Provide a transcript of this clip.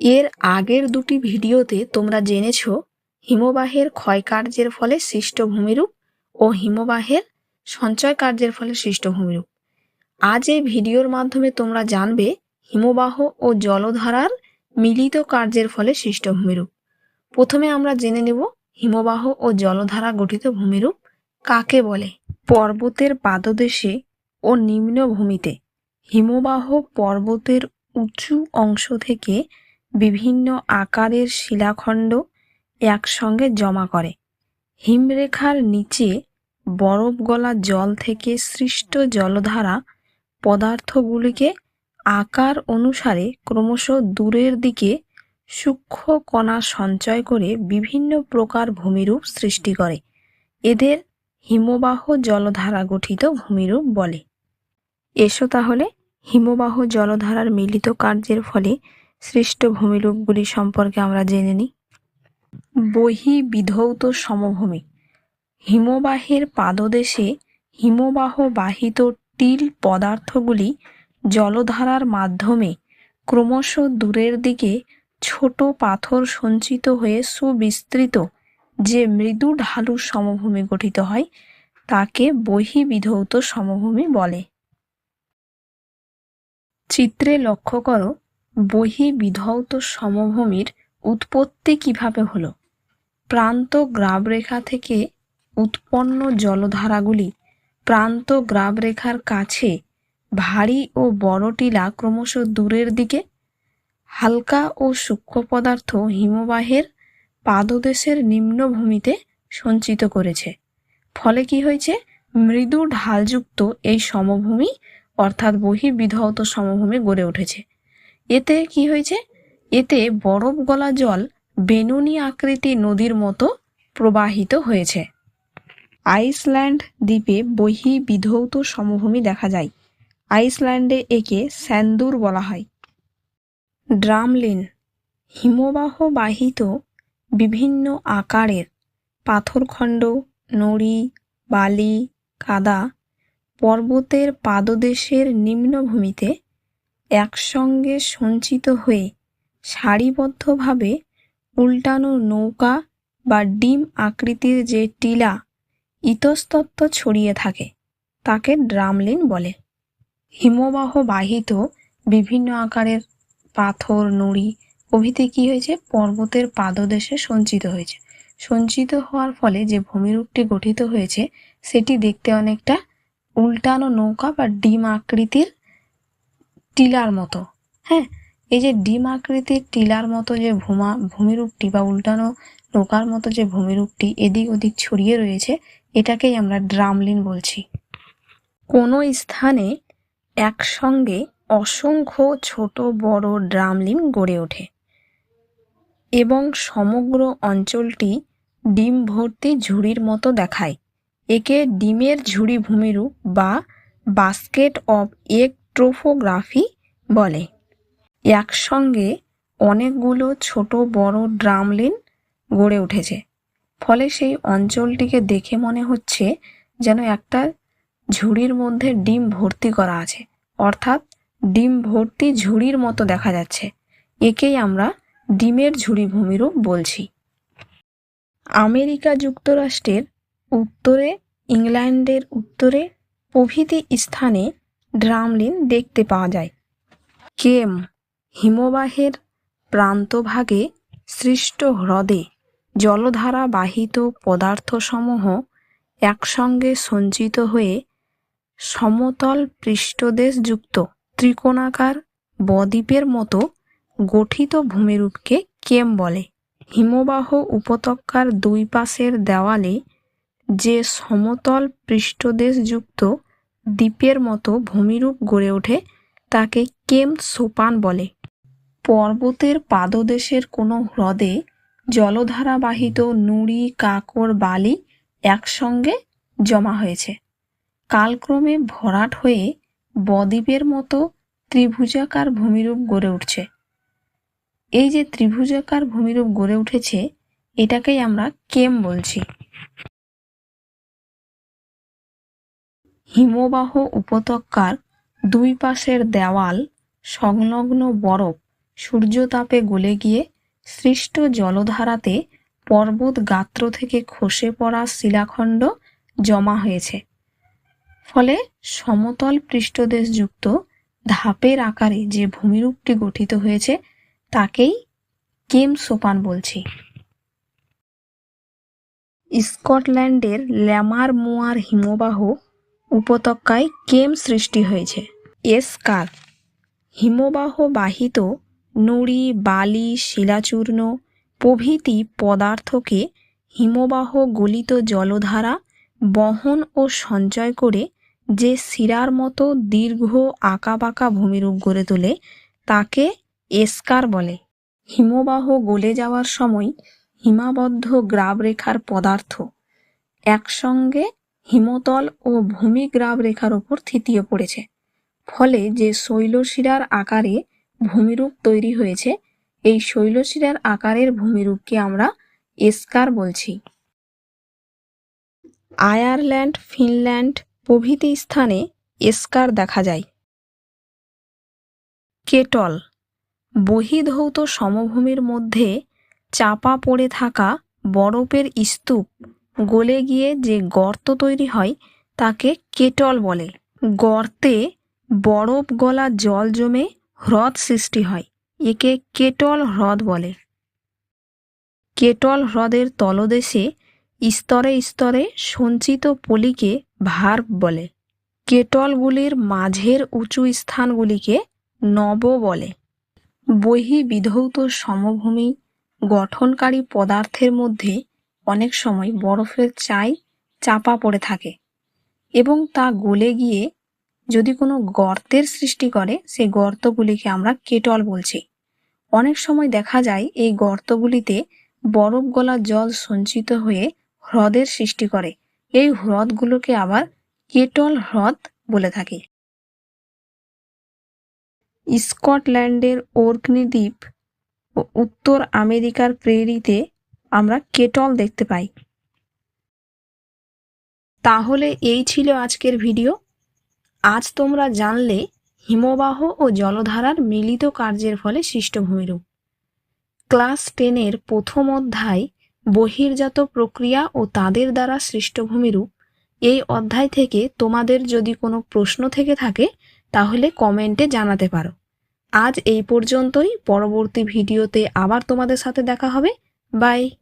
এর আগের দুটি ভিডিওতে তোমরা জেনেছ হিমবাহের ক্ষয়কার্যের ফলে সৃষ্ট ভূমিরূপ ও হিমবাহের সঞ্চয় কার্যের ফলে সৃষ্ট ভূমিরূপ আজ এই ভিডিওর মাধ্যমে তোমরা জানবে হিমবাহ ও জলধারার মিলিত কার্যের ফলে সৃষ্ট ভূমিরূপ প্রথমে আমরা জেনে নেব হিমবাহ ও জলধারা গঠিত ভূমিরূপ কাকে বলে। পর্বতের পাদদেশে ও নিম্নভূমিতে হিমবাহ পর্বতের উঁচু অংশ থেকে বিভিন্ন আকারের শিলাখণ্ড একসঙ্গে জমা করে। হিমরেখার নিচে বরফ গলা জল থেকে সৃষ্ট জলধারা পদার্থগুলিকে আকার অনুসারে ক্রমশ দূরের দিকে সূক্ষ্ম কণা সঞ্চয় করে বিভিন্ন প্রকার ভূমিরূপ সৃষ্টি করে। এদের হিমবাহ জলধারা গঠিত ভূমিরূপ বলে। এসো তাহলে হিমবাহ জলধারার মিলিত কার্যের ফলে সৃষ্ট ভূমিরূপগুলি সম্পর্কে আমরা জেনে নিই। বহি বিধৌত সমভূমি। হিমবাহের পাদদেশে হিমবাহ বাহিত টিল পদার্থগুলি জলধারার মাধ্যমে ক্রমশ দূরের দিকে ছোট পাথর সঞ্চিত হয়ে সুবিস্তৃত যে মৃদু ঢালু সমভূমি গঠিত হয়, তাকে বহিবিধৌত সমভূমি বলে। চিত্রে লক্ষ্য করো বহিবিধৌত সমভূমির উৎপত্তি কীভাবে হলো? প্রান্ত গ্রাবরেখা থেকে উৎপন্ন জলধারাগুলি প্রান্ত গ্রাবরেখার কাছে ভারী ও বড় টিলা ক্রমশ দূরের দিকে, হালকা ও সূক্ষ্ম পদার্থ হিমবাহের পাদদেশের নিম্নভূমিতে সঞ্চিত করেছে। ফলে কি হয়েছে? মৃদু ঢালযুক্ত এই সমভূমি অর্থাৎ বহির্বিধৌত সমভূমি গড়ে উঠেছে। এতে কি হয়েছে? এতে বরফ গলা জল বেনুনি আকৃতি নদীর মতো প্রবাহিত হয়েছে। আইসল্যান্ড দ্বীপে বহি বিধৌত সমভূমি দেখা যায়। আইসল্যান্ডে একে স্যান্দুর বলা হয়। ড্রামলিন হিমবাহ বাহিত বিভিন্ন আকারের পাথরখণ্ড, নড়ি, বালি, কাদা পর্বতের পাদদেশের নিম্নভূমিতে একসঙ্গে সঞ্চিত হয়ে সারিবদ্ধভাবে উল্টানো নৌকা বা ডিম আকৃতির যে টিলা ইতস্তত্ত্ব ছড়িয়ে থাকে, তাকে ড্রামলিন বলে। হিমবাহ বাহিত বিভিন্ন আকারের পাথর, নুড়ি প্রভৃতি কি হয়েছে? পর্বতের পাদদেশে সঞ্চিত হয়েছে। সঞ্চিত হওয়ার ফলে যে ভূমিরূপটি গঠিত হয়েছে, সেটি দেখতে অনেকটা উল্টানো নৌকা বা ডিম আকৃতির টিলার মতো। হ্যাঁ এই যে ডিম আকৃতির টিলার মতো যে ভূমা, ভূমিরূপটি বা উল্টানো নৌকার মতো যে ভূমিরূপটি এদিক ওদিক ছড়িয়ে রয়েছে, এটাকেই আমরা ড্রামলিন বলছি। কোনো স্থানে একসঙ্গে অসংখ্য ছোট বড় ড্রামলিন গড়ে ওঠে এবং সমগ্র অঞ্চলটি ডিম ভর্তি ঝুড়ির মতো দেখায়। একে ডিমের ঝুড়ি ভূমিরূপ বা বাস্কেট অফ এগ ট্রোফোগ্রাফি বলে। একসঙ্গে অনেকগুলো ছোট বড় ড্রামলিন গড়ে উঠেছে। ফলে সেই অঞ্চলটিকে দেখে মনে হচ্ছে যেন একটা ঝুড়ির মধ্যে ডিম ভর্তি করা আছে। অর্থাৎ ডিম ভর্তি ঝুড়ির মতো দেখা যাচ্ছে। একেই আমরা ডিমের ঝুড়ি ভূমিরূপ বলছি। আমেরিকা যুক্তরাষ্ট্রের উত্তরে, ইংল্যান্ডের উত্তরে প্রভৃতি স্থানে ড্রামলিন দেখতে পাওয়া যায়। কেম হিমবাহের প্রান্তভাগে সৃষ্ট হ্রদে জলধারা বাহিত পদার্থসমূহ একসঙ্গে সঞ্চিত হয়ে সমতল পৃষ্ঠদেশযুক্ত ত্রিকোণাকার বদ্বীপের মতো গঠিত ভূমিরূপকে কেম বলে। হিমবাহ উপত্যকার দুই পাশের দেওয়ালে যে সমতল পৃষ্ঠদেশযুক্ত দ্বীপের মতো ভূমিরূপ গড়ে ওঠে, তাকে কেম সোপান বলে। পর্বতের পাদদেশের কোনো হ্রদে জলধারাবাহিত নুড়ি, কাকর, বালি একসঙ্গে জমা হয়েছে। কালক্রমে ভরাট হয়ে বদ্বীপের মতো ত্রিভুজাকার ভূমিরূপ গড়ে উঠছে। এই যে ত্রিভুজাকার ভূমিরূপ গড়ে উঠেছে, এটাকেই আমরা কেম বলছি। হিমবাহ উপত্যকার দুই পাশের দেওয়াল সংলগ্ন বরফ সূর্যতাপে গলে গিয়ে সৃষ্ট জলধারাতে পর্বত গাত্র থেকে খসে পড়া শিলাখণ্ড জমা হয়েছে। ফলে সমতল পৃষ্ঠদেশযুক্ত ধাপের আকারে যে ভূমিরূপটি গঠিত হয়েছে, তাকেই কেম সোপান বলছি। স্কটল্যান্ডের ল্যামার মোয়ার হিমবাহ উপত্যকায় কেম সৃষ্টি হয়েছে? এসকার হিমবাহ বাহিত নুড়ি, বালি, শিলাচূর্ণ প্রভৃতি পদার্থকে হিমবাহ গলিত জলধারা বহন ও সঞ্চয় করে যে শিরার মতো দীর্ঘ আঁকাবাঁকা ভূমিরূপ গড়ে তোলে, তাকে এসকার বলে। হিমবাহ গলে যাওয়ার সময় হিমাবদ্ধ গ্রাবরেখার পদার্থ একসঙ্গে হিমতল ও ভূমিগ্রাব রেখার ওপর থিতিয়ে পড়েছে। ফলে যে শৈলশিরার আকারে ভূমিরূপ তৈরি হয়েছে, এই শৈলশিরার আকারের ভূমিরূপকে আমরা এসকার বলছি। আয়ারল্যান্ড, ফিনল্যান্ড প্রভৃতি স্থানে এসকার দেখা যায়। কেটল বহিধৌত সমভূমির মধ্যে চাপা পড়ে থাকা বরফের স্তূপ গলে গিয়ে যে গর্ত তৈরি হয়, তাকে কেটল বলে। গর্তে বরফ গলা জল জমে হ্রদ সৃষ্টি হয়, একে কেটল হ্রদ বলে। কেটল হ্রদের তলদেশে স্তরে স্তরে সঞ্চিত পলিকে ভার্ব বলে। কেটলগুলির মাঝের উঁচু স্থানগুলিকে নব বলে। বহি বিধৌত সমভূমি গঠনকারী পদার্থের মধ্যে অনেক সময় বরফের চাই চাপা পড়ে থাকে এবং তা গলে গিয়ে যদি কোনো গর্তের সৃষ্টি করে, সেই গর্তগুলিকে আমরা কেটল বলছি। অনেক সময় দেখা যায় এই গর্তগুলিতে বরফ গলা জল সঞ্চিত হয়ে হ্রদের সৃষ্টি করে। এই হ্রদগুলোকে আবার কেটল হ্রদ বলে থাকে। স্কটল্যান্ডের ওর্কনি দ্বীপ ও উত্তর আমেরিকার প্রেরিতে আমরা কেটল দেখতে পাই। তাহলে এই ছিল আজকের ভিডিও। আজ তোমরা জানলে হিমবাহ ও জলধারার মিলিত কার্যের ফলে সৃষ্ট ভূমিরূপ ক্লাস টেনের প্রথম অধ্যায়, বহির্জাত প্রক্রিয়া ও তাদের দ্বারা সৃষ্ট ভূমিরূপ এই অধ্যায় থেকে তোমাদের যদি কোনো প্রশ্ন থেকে থাকে, তাহলে কমেন্টে জানাতে পারো। আজ এই পর্যন্তই। পরবর্তী ভিডিওতে আবার তোমাদের সাথে দেখা হবে। বাই।